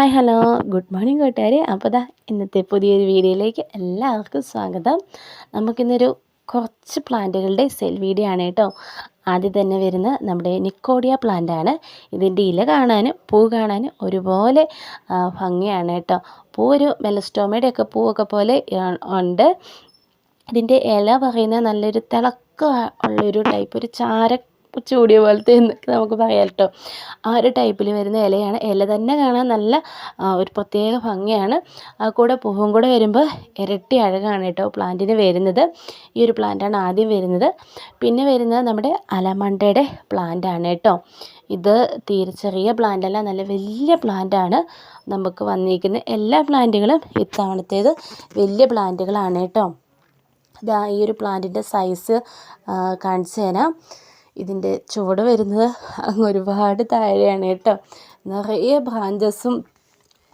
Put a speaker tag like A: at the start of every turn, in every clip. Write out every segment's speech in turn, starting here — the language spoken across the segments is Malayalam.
A: ഹായ് ഹലോ ഗുഡ് മോർണിംഗ് കൂട്ടുകാർ അപ്പോൾ ദാ ഇന്നത്തെ പുതിയൊരു വീഡിയോയിലേക്ക് എല്ലാവർക്കും സ്വാഗതം. നമുക്കിന്നൊരു കുറച്ച് പ്ലാന്റുകളുടെ സെൽ വീഡിയോ ആണ് കേട്ടോ. ആദ്യം തന്നെ വരുന്ന നമ്മുടെ നിക്കോഡിയ പ്ലാന്റ് ആണ്. ഇതിന്റെ ഇല കാണാനും പൂ കാണാനും ഒരുപോലെ ഭംഗിയാണ് കേട്ടോ. പൂ ഒരു മെലസ്റ്റോമയുടെ ഒക്കെ പൂവൊക്കെ പോലെ ഉണ്ട്. ഇതിന്റെ ഇല പറയുന്ന നല്ലൊരു തിളക്കം ഉള്ളൊരു ടൈപ്പ് ഒരു ചാര ചൂടിയ പോലത്തെ എന്നൊക്കെ നമുക്ക് പറയാം കേട്ടോ ആ ഒരു ടൈപ്പിൽ വരുന്ന ഇലയാണ്. ഇല തന്നെ കാണാൻ നല്ല ഒരു പ്രത്യേക ഭംഗിയാണ്. കൂടെ പൂവും കൂടെ വരുമ്പോൾ ഇരട്ടി അഴകാണ് കേട്ടോ പ്ലാന്റിന് വരുന്നത്. ഈ ഒരു പ്ലാന്റാണ് ആദ്യം വരുന്നത്. പിന്നെ വരുന്നത് നമ്മുടെ അലമണ്ടയുടെ പ്ലാന്റാണ് കേട്ടോ. ഇത് തീരെ ചെറിയ പ്ലാന്റല്ല നല്ല വലിയ പ്ലാന്റാണ് നമുക്ക് വന്നിരിക്കുന്ന എല്ലാ പ്ലാന്റുകളും ഇത്തവണത്തേത് വലിയ പ്ലാന്റുകളാണ് കേട്ടോ. ഇതാ ഈ ഒരു പ്ലാന്റിന്റെ സൈസ് കാണിച്ചു തരാം. ഇതിന്റെ ചുവട് വരുന്നത് അങ്ങ് ഒരുപാട് താഴെയാണ് കേട്ടോ. നിറയെ ബ്രാഞ്ചസും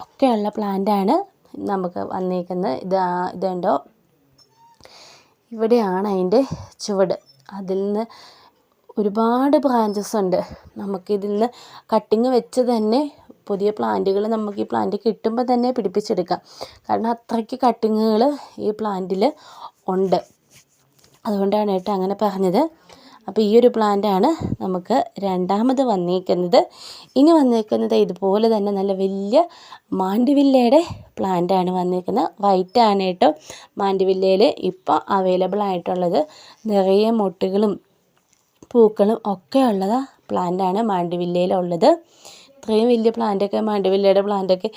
A: ഒക്കെയുള്ള പ്ലാന്റാണ് നമുക്ക് വന്നേക്കുന്നത്. ഇത് ഇതുണ്ടോ? ഇവിടെയാണ് അതിന്റെ ചുവട്. അതിൽ നിന്ന് ഒരുപാട് ബ്രാഞ്ചസ് ഉണ്ട്. നമുക്കിതിൽ നിന്ന് കട്ടിങ് വെച്ച് തന്നെ പുതിയ പ്ലാന്റുകൾ നമുക്ക് ഈ പ്ലാന്റ് കിട്ടുമ്പോൾ തന്നെ പിടിപ്പിച്ചെടുക്കാം. കാരണം അത്രയ്ക്ക് കട്ടിങ്ങുകൾ ഈ പ്ലാന്റിൽ ഉണ്ട്. അതുകൊണ്ടാണ് കേട്ടോ അങ്ങനെ പറഞ്ഞത്. അപ്പോൾ ഈ ഒരു പ്ലാന്റാണ് നമുക്ക് രണ്ടാമത് വന്നേക്കുന്നത്. ഇനി വന്നേക്കുന്നത് ഇതുപോലെ തന്നെ നല്ല വലിയ മാണ്ടിവില്ലയുടെ പ്ലാന്റാണ് വന്നേക്കുന്നത്. വൈറ്റ് ആണ് കേട്ടോ മാണ്ടിവില്ലയിൽ ഇപ്പോൾ അവൈലബിൾ ആയിട്ടുള്ളത്. നിറയെ മുട്ടുകളും പൂക്കളും ഒക്കെ ഉള്ളത് പ്ലാന്റാണ് മാണ്ടിവില്ലയിലുള്ളത് ഇത്രയും വലിയ പ്ലാന്റൊക്കെ മാണ്ടിവില്ലയുടെ പ്ലാന്റൊക്കെ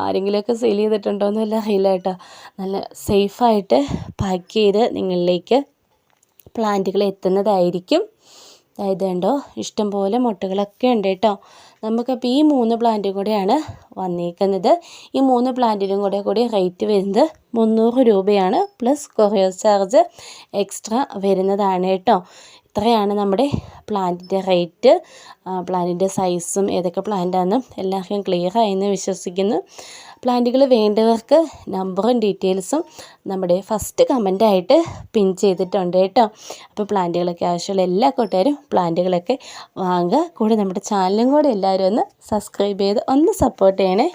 A: ആരെങ്കിലുമൊക്കെ സെയിൽ ചെയ്തിട്ടുണ്ടോയെന്നല്ല അറിയില്ല കേട്ടോ. നല്ല സേഫായിട്ട് പാക്ക് ചെയ്ത് നിങ്ങളിലേക്ക് പ്ലാന്റുകൾ എത്തുന്നതായിരിക്കും. അതായത് കണ്ടോ ഇഷ്ടംപോലെ മുട്ടകളൊക്കെ ഉണ്ട് കേട്ടോ. നമുക്കപ്പോൾ ഈ മൂന്ന് പ്ലാന്റും കൂടെയാണ് വന്നിരിക്കുന്നത് ഈ മൂന്ന് പ്ലാന്റിനും കൂടെ കൂടി റേറ്റ് വരുന്നത് മുന്നൂറ് രൂപയാണ് പ്ലസ് കൊറിയർ ചാർജ് എക്സ്ട്രാ വരുന്നതാണ് കേട്ടോ. ഇത്രയാണ് നമ്മുടെ പ്ലാന്റിന്റെ റേറ്റ് പ്ലാന്റിന്റെ സൈസും ഏതൊക്കെ പ്ലാന്റാണെന്നും എല്ലാവർക്കും ക്ലിയർ ആയെന്ന് വിശ്വസിക്കുന്നു. പ്ലാന്റുകൾ വേണ്ടവർക്ക് നമ്പറും ഡീറ്റെയിൽസും നമ്മുടെ ഫസ്റ്റ് കമന്റായിട്ട് പിൻ ചെയ്തിട്ടുണ്ട് കേട്ടോ. അപ്പോൾ പ്ലാന്റുകളൊക്കെ ആവശ്യമുള്ള എല്ലാ കൂട്ടുകാരും പ്ലാന്റുകളൊക്കെ വാങ്ങുക. കൂടെ നമ്മുടെ ചാനലും കൂടെ എല്ലാവരും ഒന്ന് സബ്സ്ക്രൈബ് ചെയ്ത് ഒന്ന് സപ്പോർട്ട് ചെയ്യണേ.